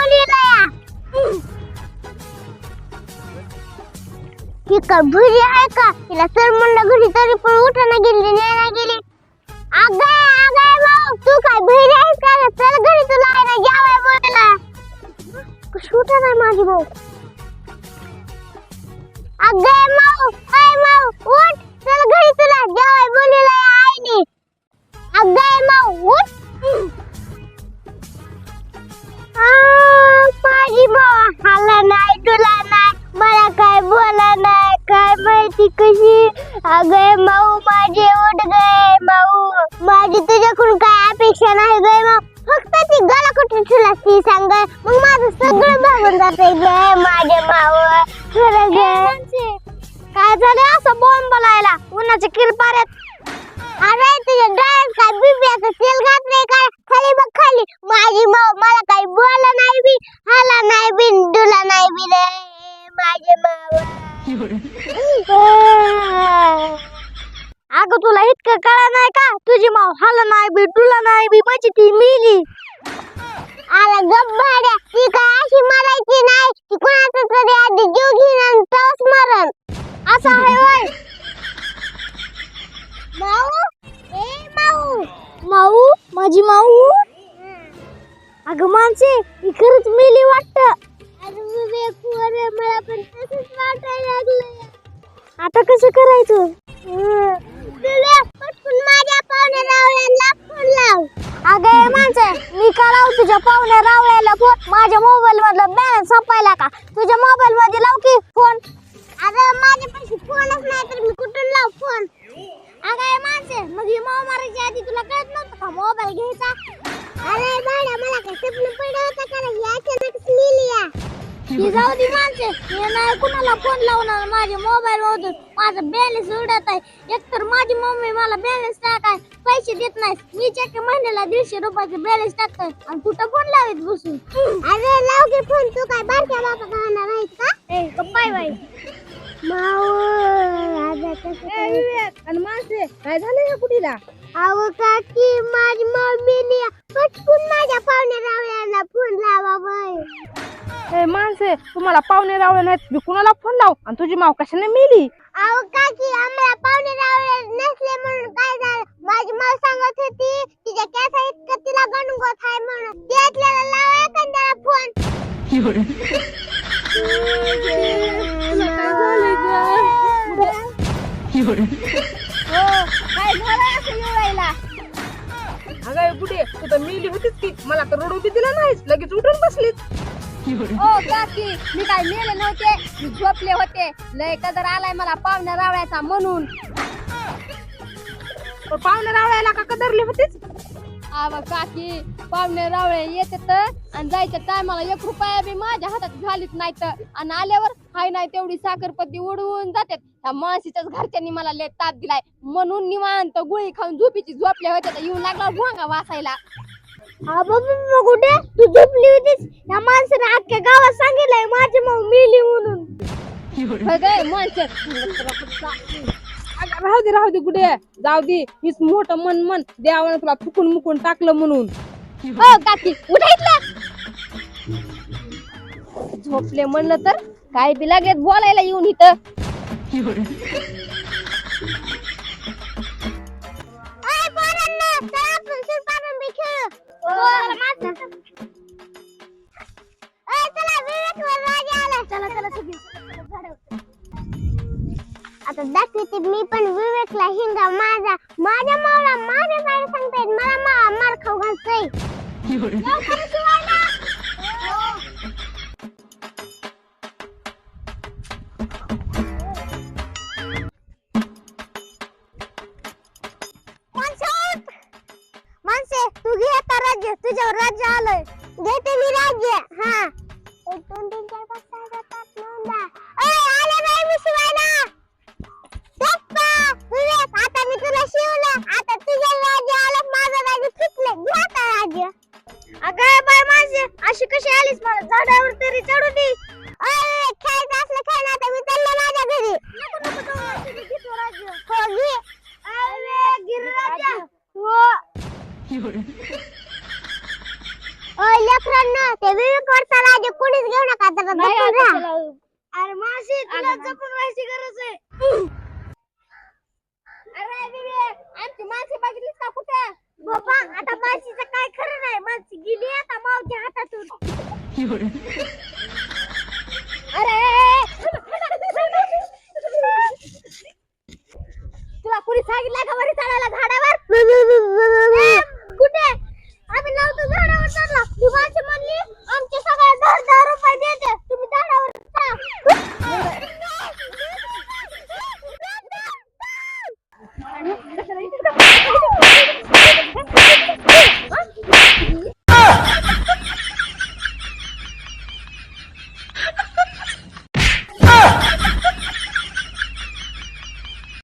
बोलवलंय ती का आहे का तिला सर म्हणलं घरी तरी पण उठाना गेली न्यायला गेली अगं अगं भाऊ तू काय भुरी आहेस का चल घरी तुला आहे ना जेवाय बोलायला कशी उठणार माझी भाऊ अगं माऊ अय माऊ उठ चल घरी तुला जेवाय बोलायला आईने. अगं माऊ उठ. माझी माऊ हाला नाही तुला नाही मला काय बोला नाही काय माहिती कशी? अगं माऊ माझे उठ गए माऊ. माझी तुझ्याकडून काय अपेक्षा नाही गय माऊ. फक्त ती गला कुठे ठेवला ती सांग. मग माझं सगळं भागून जाते गे माझे माऊ खरं गे. काय झालं? असं बॉम्ब बोलायला. उन्हाच्या किरपाऱ्यात अरे तुझ्या डोळ्यात काय बिब्याचं तेल घातलंय काय? खाली बघ. खाली माझी माऊ मला काही बोला नाही बी हाला नाही बी तुला नाही बी रे माझे मावा अगं तुला इतकं कळा नाही का? तुझी माऊ हाला नाही बी तुला नाही बी म्हणजे ती मिली. आला गब्बाड्या ती काय अशी मरायची नाही? ती कोणाचा तरी आधी जीव घेईन आणि तोच मरण. असं आहे वय माऊ? ए माऊ. माऊ? माझी माऊ? अगं माणसे ही खरंच मेली वाटत. अरे विवेक अरे मला पण तसंच वाटायला लागलं आता कसं करायचं? पटकन माझ्या पाहुण्या फोन लाव. अगं माणसे मी का लावू तुझ्या पाहुण्या रावळ्याला फोन माझ्या मोबाईल मधला बॅलन्स संपायला का? तुझ्या मोबाईल मध्ये लाव की फोन अगं माझ्यापाशी फोनच नाही तर मी कुठून लाव फोन अगं माणसे मग ही माव मारायच्या आधी तुला कळत नव्हतं का? मोबाईल घ्यायचा. मला काय स्वप्न पडलं होतं का नाही अचानकच लिहिली या. ही जाऊ दे माणसे. मी नाही कुणाला फोन लावणार माझ्या मोबाईल मधून. माझा बॅलन्स उडत आहे. एकतर माझी मम्मी मला बॅलन्स टाकाय पैसे देत नाही मी चेक महिन्याला दीडशे रुपयाचे बॅलन्स टाकतोय. आणि कुठं फोन लावत बसून? अरे लाव की फोन तू काय बारक्या बापा खाणार आहेस का? ए बाय बाय माऊ आता कसं करायचं? आणि माणसे काय झालं या कुठीला? अहो काकी माझी मम्मीने पटकून माझ्या पाहुण्या रावळ्याला फोन लावा ए माणसे तुम्हाला पाहुणे रावळे नाहीत. मी कुणाला फोन लाव? आणि तुझी माव कशाने मेली? अहो काकी आम्हाला पाहुणे रावळे नसले म्हणून काय झालं? माझी माव सांगत होती तिच्या केसा इतकं तिला गणगोत आहे म्हणून. त्यातल्याला लावा एखाद्याला फोन काय अगं बुडे तू तर मेली होतीच की मला तर रडू बी दिलं नाहीस लगेच उठून बसलीच ओ काकी मी काय मेले नव्हते? मी झोपले होते. लय कदर आलाय मला पाहुण्या रावळ्याचा म्हणून. पण पाहुणे रावळ्याला का कदरली होतीच? आवा काकी पाहुणे रावळे येतात आणि जायच्या टायमाला एक रुपया बी माझ्या हातात घालीत नाही तर आणि आल्यावर हाय नाही तेवढी साखरपत्ती उडवून जातात. त्या माणसीच्याच घरच्यांनी मला लय ताप दिलाय. म्हणून निवांत गुळी खाऊन झोपीची झोपले होते तर येऊन लागला भोंगा वासायला. कुठे? तू झोपली होतीस? या माणसाने अख्ख्या गावात सांगितलंय माझी माऊ मेली म्हणून. माणसं. राहू दे राहू दे कुठे जाऊ दे. हीच मोठं मन मन देवानं तुला फुकून मुकून टाकलं म्हणून. हो काकी. उठायतलं झोपले म्हणलं तर काय बी लागेल बोलायला येऊन इथं. आपण दाखवते मी पण विवेकला हिंगा माझा माझ्या मावला माझ्या काय सांगतायत मला मा मार खाऊ घालतोय. लवकर शिवायला. तू घे आता राज्य. तुझ्यावर राज्य आलंय. घेते मी राज्य. हा. मला झाडावर तरी चढू दे. अय, खेळायचं असलं खेळ ना आता मी चाललो माझ्या घरी. हो घे. अरे गिरिराजा. हो. लेकरांना ते विवेक वाटताला आधी कोणीच घेऊ नका तर राहा. अरे मावशी तुला जपून राहायची गरज आहे. अरे विवेक आमची माणसे बघितलीस का कुठे? बाबा आता मावशीचं काय खरं नाही. मावशी गेली आता मावच्या हातातून. अरे तुला कुणी सांगितलं